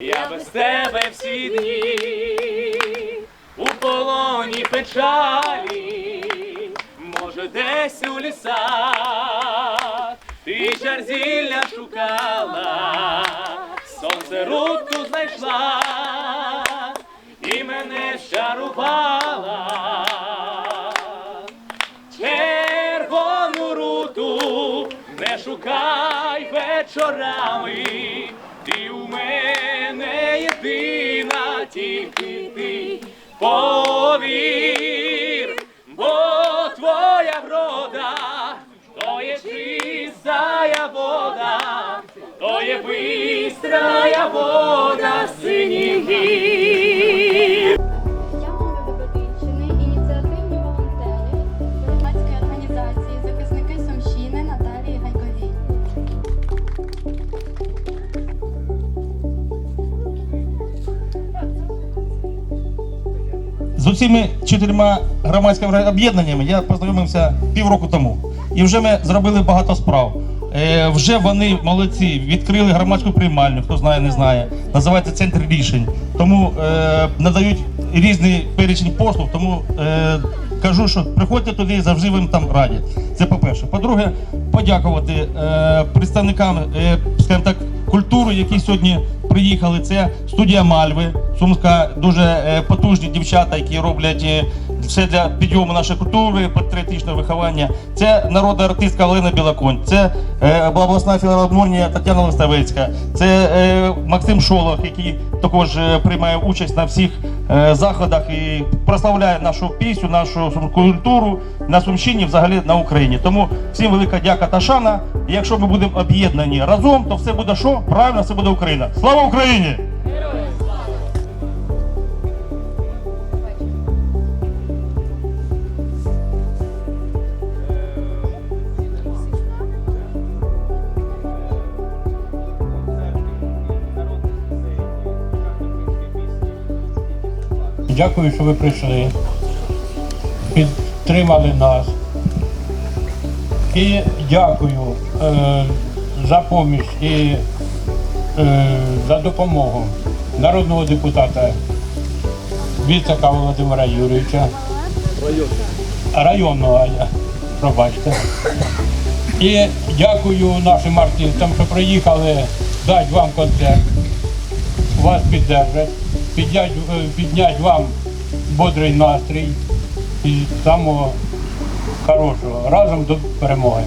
Я без тебе всі дні у полоні печалі, може, десь у лісах ти жар зілля шукала, сонце руку знайшла і мене щарувала. Червону руту не шукай вечорами, тільки ти. Повір, бо твоя врода, то є чистая вода, то є бистрая вода синіх З усіма чотирма громадськими об'єднаннями я познайомився півроку тому. І вже ми зробили багато справ. Е, вже вони молодці, відкрили громадську приймальню, хто знає, не знає. Називається центр рішень. Тому е, надають різний перечень послуг. Тому е, кажу, що приходьте туди, завжди вам там раді. Це по-перше. По-друге, подякувати е, представникам, е, скажімо так, культури, які сьогодні приїхали. Це студія Мальви, Сумська, дуже е, потужні дівчата, які роблять е, все для підйому нашої культури, патріотичного виховання. Це народна артистка Олена Білоконь, це е, обласна філармонія Тетяна Листовецька, це Максим Шолох, який також приймає участь на всіх заходах і прославляє нашу пісню, нашу культуру на Сумщині, взагалі на Україні. Тому всім велика дяка та шана. Якщо ми будемо об'єднані разом, то все буде що? Правильно, все буде Україна. Слава Україні! Дякую, що ви прийшли, підтримали нас. І дякую е, за поміч і е, за допомогу народного депутата Віцака Володимира Юрійовича. Районного, пробачте. І дякую нашим артистам, що приїхали дати вам концерт вас піддержать, піднять, е, піднять вам бодрий настрій і самого хорошого. Разом до перемоги.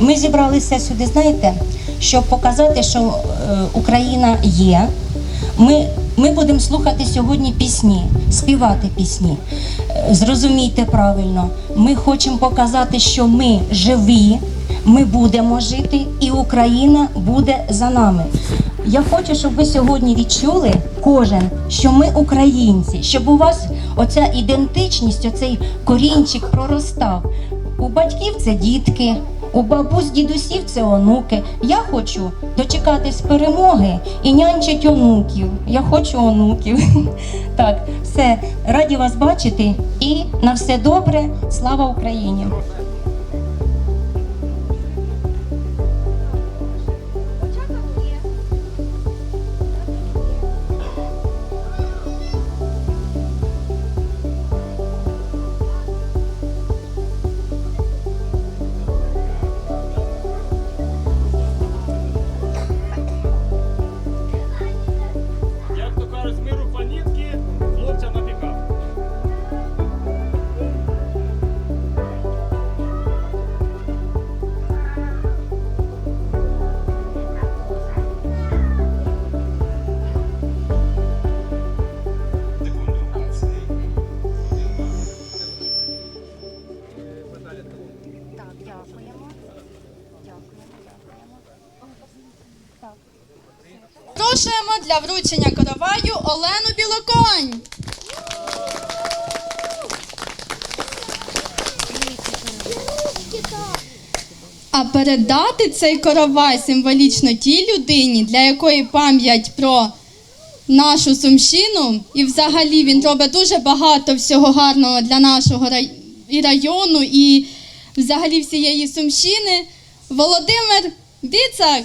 Ми зібралися сюди, знаєте, щоб показати, що е, Україна є. Ми, ми будемо слухати сьогодні пісні, співати пісні. Е, Зрозумійте правильно, ми хочемо показати, що ми живі, ми будемо жити, і Україна буде за нами. Я хочу, щоб ви сьогодні відчули кожен, що ми українці, щоб у вас оця ідентичність, оцей корінчик проростав. У батьків це дітки, у бабусь, дідусів це онуки. Я хочу дочекатись перемоги і нянчить онуків. Я хочу онуків. Так, все, раді вас бачити і на все добре. Слава Україні! Запрошуємо для вручення короваю Олену Білоконь. А передати цей коровай символічно тій людині, для якої пам'ять про нашу сумщину, і взагалі він робить дуже багато всього гарного для нашого району, і взагалі всієї сумщини. Володимир Біцак.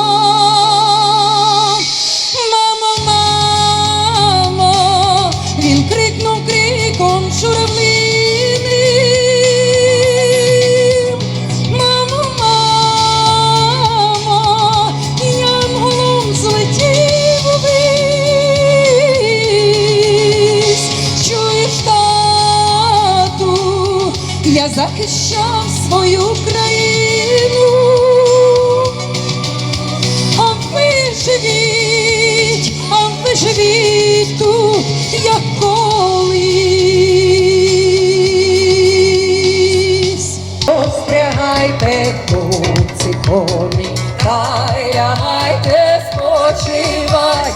Острягайте, хлопці, коні, хай лягайте, спочивай,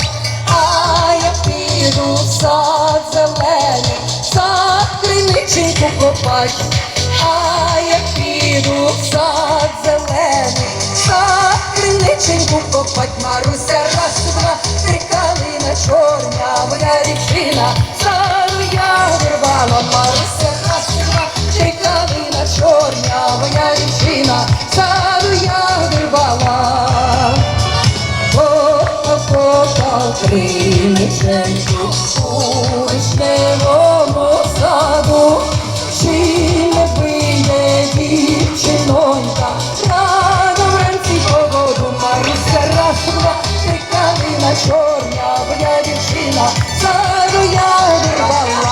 а я піду в сад зелений, сад криниченьку копать, а я піду в сад зелений, сад копать, Маруся раз, два, три калина чорня, моя дівчина, саду я вирвала, Маруся калина чорня, моя дівчина, саду я вирвала. Попав криниченьку у вишневому саду, чи не вийде дівчинонька, рано вранці погоду, Маруся раз, два, три калина чорня, моя дівчина, саду